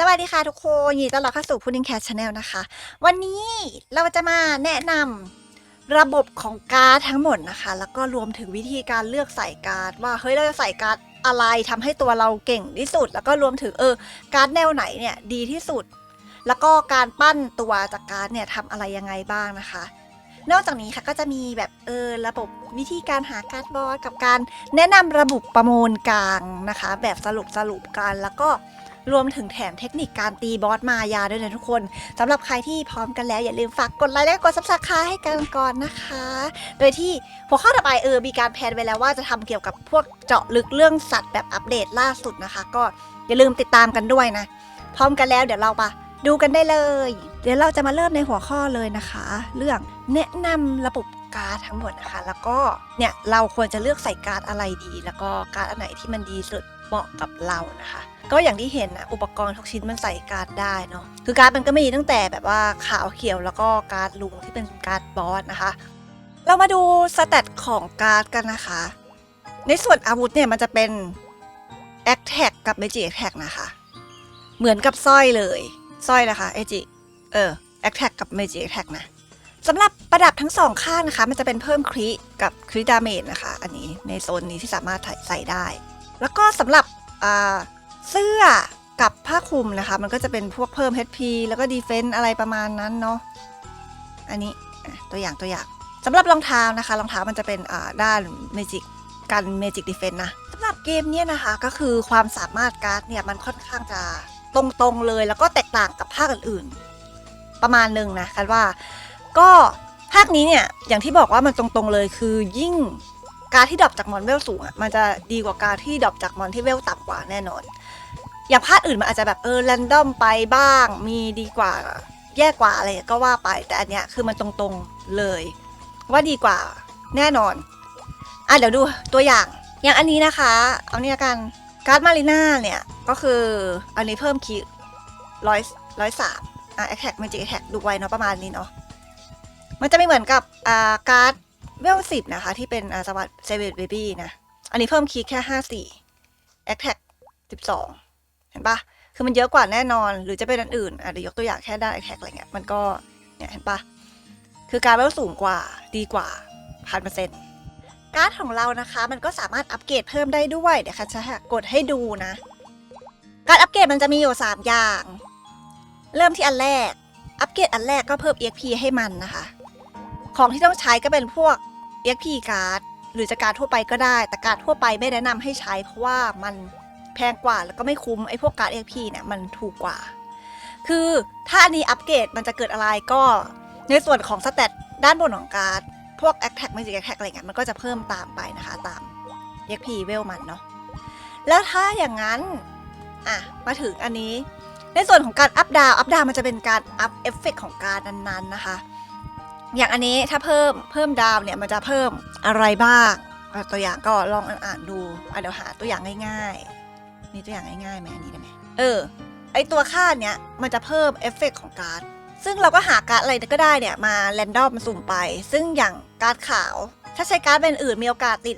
สวัสดีค่ะทุกคนยินดีต้อนรับเข้าสู่ Pudding Cat Channel นะคะ วันนี้เราจะมาแนะนำระบบของการ์ดทั้งหมดนะคะ แล้วก็รวมถึงวิธีการเลือกใส่การ์ดว่าเฮ้ยเราจะใส่การ์ดอะไรทำให้ตัวเราเก่งที่สุด แล้วก็รวมถึงเออการ์ดแนวไหนเนี่ยดีที่สุด แล้วก็การปั้นตัวจากการ์ดเนี่ยทำอะไรยังไงบ้างนะคะ นอกจากนี้ค่ะก็จะมีแบบเออระบบวิธีการหาการ์ดบอสกับการแนะนำระบบประมูลกลางนะคะ แบบสรุปสรุปกันแล้วก็ รวมถึงแถมเทคนิคการตีบอสมายาด้วยนะทุกคนสำหรับใครที่พร้อมกันแล้วอย่าลืมฝากกดไลค์และกดซับสไครต์ให้กันก่อนนะคะ โดยที่หัวข้อต่อไปเออมีการแพนไว้แล้วว่าจะทำเกี่ยวกับพวกเจาะลึกเรื่องสัตว์แบบอัปเดตล่าสุดนะคะ ก็อย่าลืมติดตามกันด้วยนะ พร้อมกันแล้วเดี๋ยวเรามาดูกันได้เลย เดี๋ยวเราจะมาเริ่มในหัวข้อเลยนะคะ เรื่องแนะนำระบบการ์ดทั้งหมดนะคะ แล้วก็เนี่ยเราควรจะเลือกใส่การ์ดอะไรดี แล้วก็การ์ดอันไหนที่มันดีสุดเหมาะกับเรานะคะ ก็อย่างที่เห็นนะอุปกรณ์ทุกชิ้นมันใส่การ์ดได้เนาะคือการ์ดมันก็มีตั้งแต่แบบว่าขาวเขียวแล้วก็การ์ดลุงที่เป็นการ์ดบอสนะคะ เรามาดูสเตตของการ์ดกันนะคะ ในส่วนอาวุธเนี่ยมันจะเป็น a c t a c กับ Magic Attack นะคะ เหมือนกับสร้อยเลยสร้อยนะคะเอจิเออ a c t a c กับ Magic Attack นะสำหรับประดับทั้งสองข้างนะคะ มันจะเป็นเพิ่มคริกับคริดาเมจนะคะ อันนี้ในโซนนี้ที่สามารถใส่ได้ แล้วก็สำหรับอ่า เสื้อกับผ้าคลุมนะคะ มันก็จะเป็นพวกเพิ่ม HP แล้วก็ Defense อะไรประมาณนั้นเนาะอันนี้ตัวอย่างตัวอย่างสำหรับรองเท้านะคะรองเท้ามันจะเป็นด้าน Magic กัน Magic Defense นะสำหรับเกมเนี่ยนะคะก็คือความสามารถการ์ดเนี่ยมันค่อนข้างจะตรงๆเลย แล้วก็แตกต่างกับภาคอื่นๆ ประมาณหนึ่งนะคันว่าก็ภาคนี้เนี่ยอย่างที่บอกว่ามันตรงๆเลยคือยิ่งการที่ดรอปจากมอนเวลสูงอะมันจะดีกว่าการที่ดรอปจากมอนที่เวลต่ำกว่าแน่นอน อย่างภาคอื่นมันอาจจะแบบเออแรนดอมไปบ้าง มีดีกว่าแย่กว่าอะไรก็ว่าไป แต่อันเนี้ยคือมันตรงๆเลย ว่าดีกว่าแน่นอน อะเดี๋ยวดูตัวอย่าง อย่างอันนี้นะคะ เอาเนี่ละกันการ์ดมารีนาเนี่ย ก็คืออันนี้เพิ่มคีร้อยร้อยสามอะแอคแท็กมันจะแอคแท็กดูไวเนาะประมาณนี้เนาะมันจะไม่เหมือนกับอ่าการ์ดเวลสิบนะคะ ที่เป็นอ่าสวัสดเซเวตเบบี้นะ อันนี้เพิ่มคีแค่ห้าสี่แอคแท็กสิบสอง เห็นปะคือมันเยอะกว่าแน่นอน หรือจะเป็นอันอื่นอะเดี๋ยวยกตัวอย่างแค่ด้านแอแท็กอะไรเงี้ยมันก็เนี่ยเห็นปะคือการเวลสูงกว่าดีกว่าพันเปอร์เซ็นต์การ์ดของเรานะคะ มันก็สามารถอัปเกรดเพิ่มได้ด้วยเดี๋ยวค่ะจะกดให้ดูนะ การอัปเกรดมันจะมีอยู่ 3 อย่าง เริ่มที่อันแรก อัปเกรดอันแรกก็เพิ่ม EXP ให้มันนะคะ ของที่ต้องใช้ก็เป็นพวก EXP การ์ดหรือจะการ์ดทั่วไปก็ได้ แต่การ์ดทั่วไปไม่แนะนำให้ใช้เพราะว่ามัน แพงกว่าแล้วก็ไม่คุ้มไอ้พวกการ์ด EXP เนี่ยมันถูกกว่า คือถ้าอันนี้อัปเกรดมันจะเกิดอะไรก็ในส่วนของสเตตด้านบนของการ์ดพวก a t t a c k Magic Attack อะไรเงี้ยมันก็จะเพิ่มตามไปนะคะตาม EXP เวลมันเนาะแล้วถ้าอย่างนั้นอะมาถึงอันนี้ ในส่วนของการอัพดาวอัพดาวมันจะเป็นการอัพเอฟเฟกของการนั้นๆนะคะ อย่างอันนี้ถ้าเพิ่มเพิ่มดาวเนี่ยมันจะเพิ่มอะไรบ้างตัวอย่างก็ลองอ่านดูเดี๋ยวหาตัวอย่างง่าย ๆ มีตัวอย่างง่ายๆไหมอันนี้ได้ไหมเออ ไอตัวค่าเนี้ยมันจะเพิ่มเอฟเฟกของการ์ด ซึ่งเราก็หาการ์ดอะไรก็ได้เนี่ยมาแรนดอมมาสุ่มไป ซึ่งอย่างการ์ดขาว ถ้าใช้การ์ดเป็นอื่นมีโอกาสติด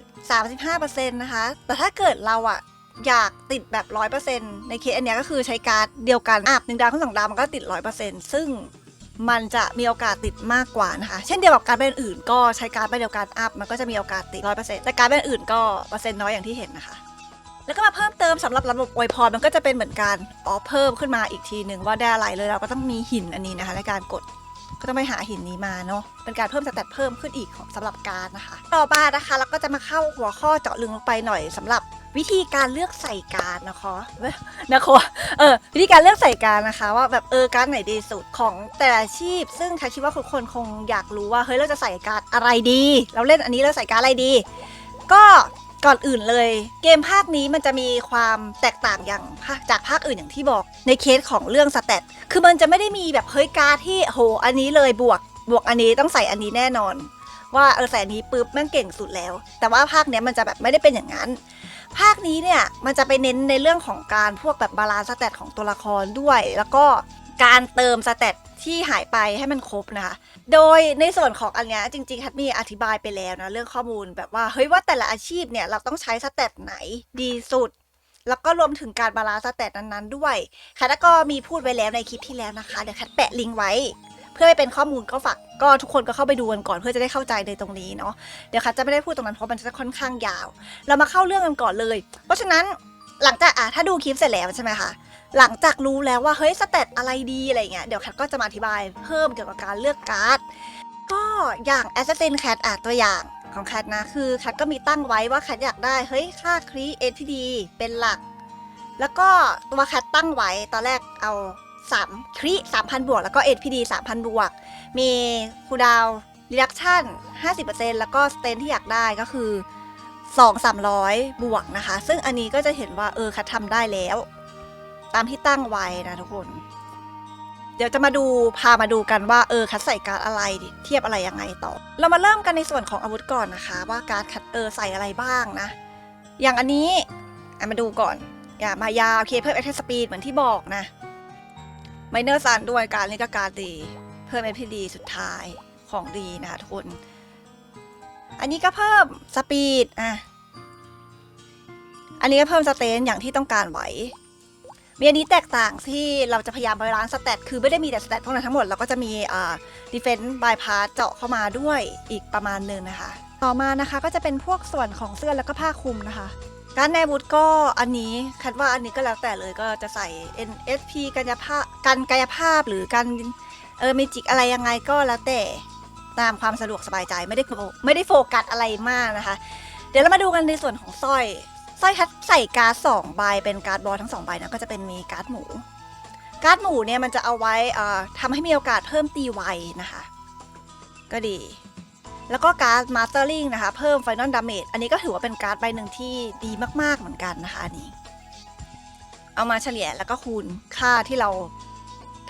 35%นะคะ แต่ถ้าเกิดเราอะอยากติดแบบ 100%ในเคสอันเนี้ยก็คือใช้การ์ดเดียวกันอัพหนึ่งดาวทั้งสองดาวมันก็ติด 100%ซึ่งมันจะมีโอกาสติดมากกว่านะคะ เช่นเดียวกับการเป็นอื่น ก็ใช้การ์ดใบเดียวกันอัพมันก็จะมีโอกาสติด100%แต่การเป็นอื่นก็เปอร์เซ็นต์น้อยอย่างที่เห็นนะคะ แล้วก็มาเพิ่มเติมสำหรับระบบอวยพรมันก็จะเป็นเหมือนกันอ๋อเพิ่มขึ้นมาอีกทีหนึ่งว่าได้อะไรเลยเราก็ต้องมีหินอันนี้นะคะในการกดก็ต้องไปหาหินนี้มาเนาะเป็นการเพิ่มสแตทเพิ่มขึ้นอีกของสำหรับการนะคะ ต่อมานะคะเราก็จะมาเข้าหัวข้อเจาะลึกลงไปหน่อยสำหรับวิธีการเลือกใส่การนะคะนะคะเออวิธีการเลือกใส่การนะคะว่าแบบเออการไหนดีสุดของแต่ละอาชีพ ซึ่งใครคิดว่าทุกคนคงอยากรู้ว่าเฮ้ยเราจะใส่การอะไรดี เราเล่นอันนี้เราใส่การอะไรดี ก็ ก่อนอื่นเลย เกมภาคนี้มันจะมีความแตกต่างอย่างจากภาคอื่นอย่างที่บอก ในเคสของเรื่องสแตทคือมันจะไม่ได้มีแบบเฮ้ยการที่โหอันนี้เลยบวกบวกอันนี้ต้องใส่อันนี้แน่นอน ว่าเออใส่อันนี้ปุ๊บแม่งเก่งสุดแล้ว แต่ว่าภาคเนี้ยมันจะแบบไม่ได้เป็นอย่างนั้น ภาคนี้เนี่ยมันจะไปเน้นในเรื่องของการพวกแบบบาลานซ์สแตทของตัวละครด้วย แล้วก็ การเติมสแตทที่หายไปให้มันครบนะคะ โดยในส่วนของอันเนี้ยจริงๆคัดมีอธิบายไปแล้วนะเรื่องข้อมูลแบบว่าเฮ้ยว่าแต่ละอาชีพเนี่ยเราต้องใช้สเตตไหนดีสุด แล้วก็รวมถึงการบาลานซ์สเตตนั้นๆด้วยแคทก็มีพูดไว้แล้วในคลิปที่แล้วนะคะ เดี๋ยวแคทแปะลิงก์ไว้ เพื่อให้เป็นข้อมูลก็ฝากก็ทุกคนก็เข้าไปดูกันก่อนเพื่อจะได้เข้าใจในตรงนี้เนาะเดี๋ยวแคทจะไม่ได้พูดตรงนั้นเพราะมันจะค่อนข้างยาว เรามาเข้าเรื่องกันก่อนเลย เพราะฉะนั้นหลังจากอะถ้าดูคลิปเสร็จแล้วใช่ไหมคะ หลังจากรู้แล้วว่าเฮ้ยสเตตอะไรดีอะไรเงี้ยเดี๋ยวแคทก็จะมาอธิบายเพิ่มเกี่ยวกับการเลือกการ์ดก็อย่าง Assassin Cat อะตัวอย่างของแคทนะ คือแคทก็มีตั้งไว้ว่าแคทอยากได้ เฮ้ย ค่าครีเอทีดีเป็นหลัก แล้วก็ตัวแคทตั้งไว้ตอนแรกเอา3ครี3,000 บวก แล้วก็ HPD 3,000 บวก มีคูดาวรีดักชั่น 50%แล้วก็สเตนที่อยากได้ก็คือ 2 300 บวกนะคะ ซึ่งอันนี้ก็จะเห็นว่า เออแคททำได้แล้ว ตามที่ตั้งไว้นะทุกคน เดี๋ยวจะมาดูพามาดูกันว่าเออคัดใส่การ์ดอะไรเทียบอะไรยังไงต่อ เรามาเริ่มกันในส่วนของอาวุธก่อนนะคะ ว่าการ์ดคัดเออใส่อะไรบ้างนะ อย่างอันนี้มาดูก่อน อย่ามายาวเคเพิ่มแอคเทสปีดเหมือนที่บอกนะไมเนอร์ซันด้วยการนี้ก็การดี เพิ่มเอพีดีสุดท้ายของดีนะคะทุกคน อันนี้ก็เพิ่มสปีดอะอันนี้ก็เพิ่มสเตนอย่างที่ต้องการไว้ มีอันนี้แตกต่างที่เราจะพยายามบาลานซ์สเตตคือไม่ได้มีแต่สเตตพวกนั้นทั้งหมด เราก็จะมีอ่าดีเฟนต์บายพาสเจาะเข้ามาด้วยอีกประมาณหนึ่งนะคะ ต่อมานะคะก็จะเป็นพวกส่วนของเสื้อแล้วก็ผ้าคลุมนะคะการในวุธก็อันนี้คัดว่าอันนี้ก็แล้วแต่เลยก็จะใส่ NSP กันยภาพกันกายภาพหรือกันเออเมจิกอะไรยังไงก็แล้วแต่ตามความสะดวกสบายใจไม่ได้โฟไม่ได้โฟกัสอะไรมากนะคะ เดี๋ยวเรามาดูกันในส่วนของสร้อย สร้อยคัดใส่การ์ดสองใบเป็นการ์ดบอลทั้งสองใบนะก็จะเป็นมีการ์ดหมู การ์ดหมูเนี่ยมันจะเอาไว้เอ่อทำให้มีโอกาสเพิ่มตีไวนะคะ ก็ดี แล้วก็การ์ดมาสเตอร์ลิงนะคะเพิ่มไฟนอลดาเมจอันนี้ก็ถือว่าเป็นการ์ดใบหนึ่งที่ดีมากๆเหมือนกันนะคะอันนี้ เอามาเฉลี่ยแล้วก็คูณค่าที่เรา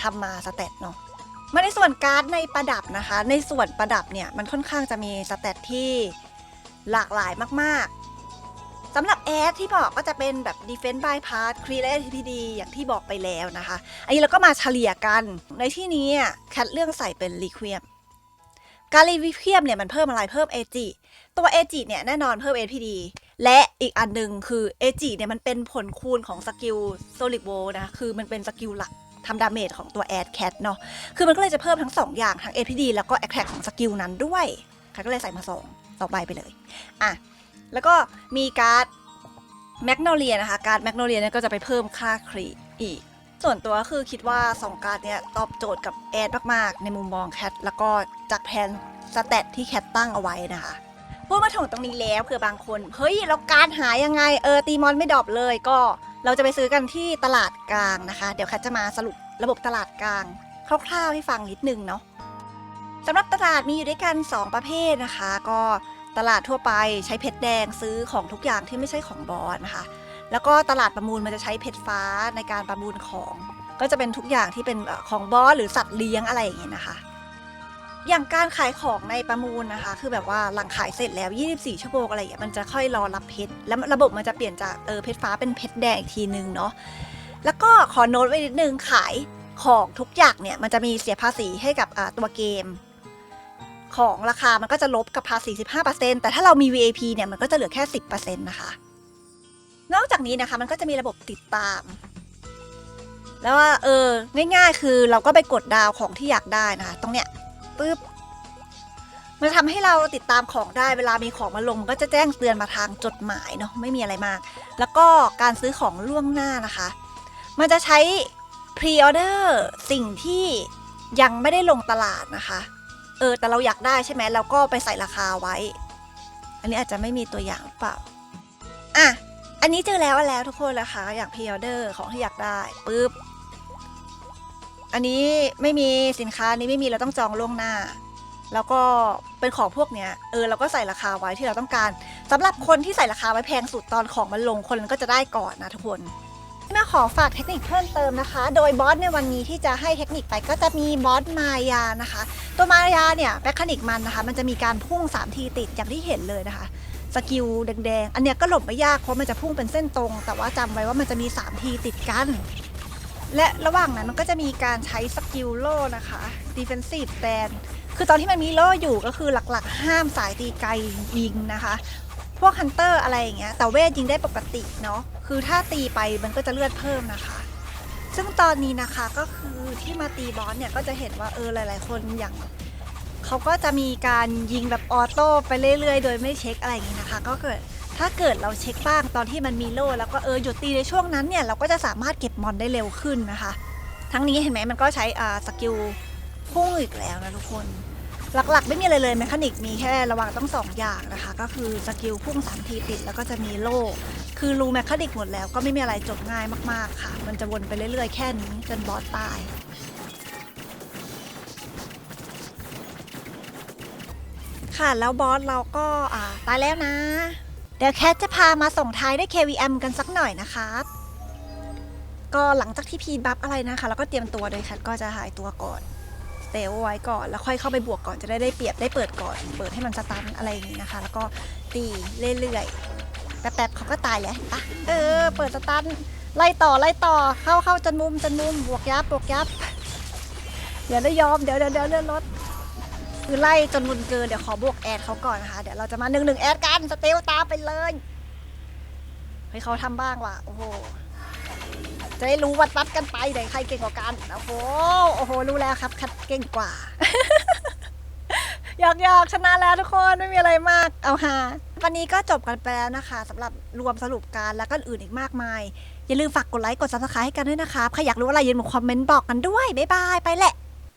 ทำมาสเตตเนาะมาในส่วนการ์ดในประดับนะคะ ในส่วนประดับเนี่ยมันค่อนข้างจะมีสเตตที่หลากหลายมากๆ สำหรับแอดที่บอกก็จะเป็นแบบ Defense by Pass c r e a t TPD อย่างที่บอกไปแล้วนะคะ อันนี้เราก็มาเฉลี่ยกัน ในที่นี้แคทเรื่องใส่เป็น Requiem การ Requiem เนี่ยมันเพิ่มอะไรเพิ่ม AG ตัว AG เนี่ยแน่นอนเพิ่ม APD และอีกอันหนึ่งคือ AG เนี่ยมันเป็นผลคูณของสกิล Solid w o l นะคือมันเป็นสกิลหลักทำดาเมจของตัว Ad Cat เนาะคือมันก็เลยจะเพิ่มทั้ง 2 อย่างทั้ง APD แล้วก็ Attack ของสกิลนั้นด้วยแคทก็เลยใส่มาสองต่อใบไปเลยอะ แล้วก็มีการ์ดแมกโนเลียนะคะ การ์ดแมกโนเลียเนี่ยก็จะไปเพิ่มค่าครีอีก ส่วนตัวคือคิดว่า 2 การ์ดเนี่ยตอบโจทย์กับแอดมากๆ ในมุมมองแคทแล้วก็จากแผนสเตตที่แคทตั้งเอาไว้นะคะพูดมาถึงตรงนี้แล้วเผื่อบางคน เฮ้ยเราการหายังไงเออตีมอนไม่ดรอปเลยก็เราจะไปซื้อกันที่ตลาดกลางนะคะ เดี๋ยวแคทจะมาสรุประบบตลาดกลาง คร่าวๆให้ฟังนิดนึงเนาะสำหรับตลาดมีอยู่ด้วยกัน 2 ประเภทนะคะ ก็ ตลาดทั่วไปใช้เพชรแดงซื้อของทุกอย่างที่ไม่ใช่ของบอสนะคะ แล้วก็ตลาดประมูลมันจะใช้เพชรฟ้าในการประมูลของ ก็จะเป็นทุกอย่างที่เป็นของบอสหรือสัตว์เลี้ยงอะไรอย่างเงี้ยนะคะ อย่างการขายของในประมูลนะคะ คือแบบว่าหลังขายเสร็จแล้ว 24 ชั่วโมงอะไรอย่างเงี้ยมันจะค่อยรอรับเพชรแล้วระบบมันจะเปลี่ยนจากเออเพชรฟ้าเป็นเพชรแดงอีกทีนึงเนาะแล้วก็ขอโน้ตไว้นิดนึงขายของทุกอย่างเนี่ยมันจะมีเสียภาษีให้กับตัวเกม ของราคามันก็จะลบกับภาษี 15%แต่ถ้าเรามี VAP เนี่ยมันก็จะเหลือแค่ 10%นะคะ นอกจากนี้นะคะมันก็จะมีระบบติดตาม แล้วว่าเออง่ายๆ คือเราก็ไปกดดาวของที่อยากได้นะคะ ตรงเนี้ยปึ๊บมันทำให้เราติดตามของได้เวลามีของมาลง มันก็จะแจ้งเตือนมาทางจดหมายเนาะไม่มีอะไรมาก แล้วก็การซื้อของล่วงหน้านะคะ มันจะใช้พรีออเดอร์สิ่งที่ยังไม่ได้ลงตลาดนะคะ เออ แต่เราอยากได้ใช่ไหมเราก็ไปใส่ราคาไว้ อันนี้อาจจะไม่มีตัวอย่างเปล่า อะ อันนี้เจอแล้วแล้วทุกคนนะคะ อย่างพรีออเดอร์ของที่อยากได้ปุ๊บ อันนี้ไม่มีสินค้านี้ไม่มีเราต้องจองล่วงหน้า แล้วก็เป็นของพวกเนี้ย เออเราก็ใส่ราคาไว้ที่เราต้องการสำหรับคนที่ใส่ราคาไว้แพงสุดตอนของมันลงคนก็จะได้ก่อนนะทุกคน ขอฝากเทคนิคเพิ่มเติมนะคะ โดยบอสในวันนี้ที่จะให้เทคนิคไปก็จะมีบอสมายานะคะ ตัวมายาเนี่ยแมคานิกมันนะคะ มันจะมีการพุ่ง3ทีติดอย่างที่เห็นเลยนะคะสกิลแดงๆ อันเนี้ยก็หลบไม่ยากเพราะมันจะพุ่งเป็นเส้นตรง แต่ว่าจำไว้ว่ามันจะมี3ทีติดกัน และระหว่างนั้นมันก็จะมีการใช้สกิลโล่นะคะ defensive stand คือตอนที่มันมีโล่อยู่ก็คือหลักๆ ห้ามสายตีไกลยิงนะคะ พวกฮันเตอร์อะไรอย่างเงี้ยแต่เวทยิงได้ปกติเนาะ คือถ้าตีไปมันก็จะเลือดเพิ่มนะคะ ซึ่งตอนนี้นะคะก็คือที่มาตีบอสเนี่ยก็จะเห็นว่าเออหลาย ๆ คนอย่างเขาก็จะมีการยิงแบบออโต้ไปเรื่อย ๆ โดยไม่เช็คอะไรอย่างนี้นะคะ ก็เกิดถ้าเกิดเราเช็คบ้างตอนที่มันมีโล่แล้วก็เออหยุดตีในช่วงนั้นเนี่ยเราก็จะสามารถเก็บมอนได้เร็วขึ้นนะคะ ทั้งนี้เห็นไหมมันก็ใช้อ่าสกิลพุ่งอีกแล้วนะทุกคน หลักๆ ไม่มีอะไรเลยแมคานิกมีแค่ระวังต้องสองอย่างนะคะ ก็คือสกิลพุ่งสามทีติดแล้วก็จะมีโล่ คือรูแมคานิกหมดแล้วก็ไม่มีอะไรจบง่ายมากๆค่ะ มันจะวนไปเรื่อยๆ แค่นี้จนบอสตาย ค่ะแล้วบอสเราก็อ่าตายแล้วนะ เดี๋ยวแคทจะพามาส่งท้ายด้วย KVM กันสักหน่อยนะคะก็หลังจากที่พีบัฟอะไรนะคะ แล้วก็เตรียมตัวโดยแคทก็จะหายตัวก่อนเตลไว้ก่อนแล้วค่อยเข้าไปบวกก่อนจะได้ได้เปรียบได้เปิดก่อน เปิดให้มันสตันอะไรอย่างนี้นะคะ แล้วก็ตีเรื่อยๆ แป๊บๆเขาก็ตายแล้วเห็นปะเออ เปิดสตันไล่ต่อไล่ต่อเข้าเข้าจนมุมจนมุมบวกยับบวกยับเดี๋ยวได้ยอมเดี๋ยวเดี๋ยวเดี๋ยวเลื่อนรถคือไล่จนมุนเกินเดี๋ยวขอบวกแอดเขาก่อนนะคะเดี๋ยวเราจะมาหนึ่งหนึ่งแอดกันสเตลตามไปเลยเฮ้ยเขาทำบ้างว่ะโอ้โหจะได้รู้วัดวัดกันไปไหนใครเก่งกว่ากันโอ้โหโอ้โหรู้แล้วครับคัดเก่งกว่าหยอกหยอกชนะแล้วทุกคนไม่มีอะไรมากเอาฮา วันนี้ก็จบกันไปแล้วนะคะสำหรับรวมสรุปการแล้วก็อื่นอีกมากมาย อย่าลืมฝากกดไลค์กดซับสไครต์ให้กันด้วยนะคะใครอยากรู้อะไรอย่าลืมคอมเมนต์บอกกันด้วย บ๊ายบาย ไปแหละ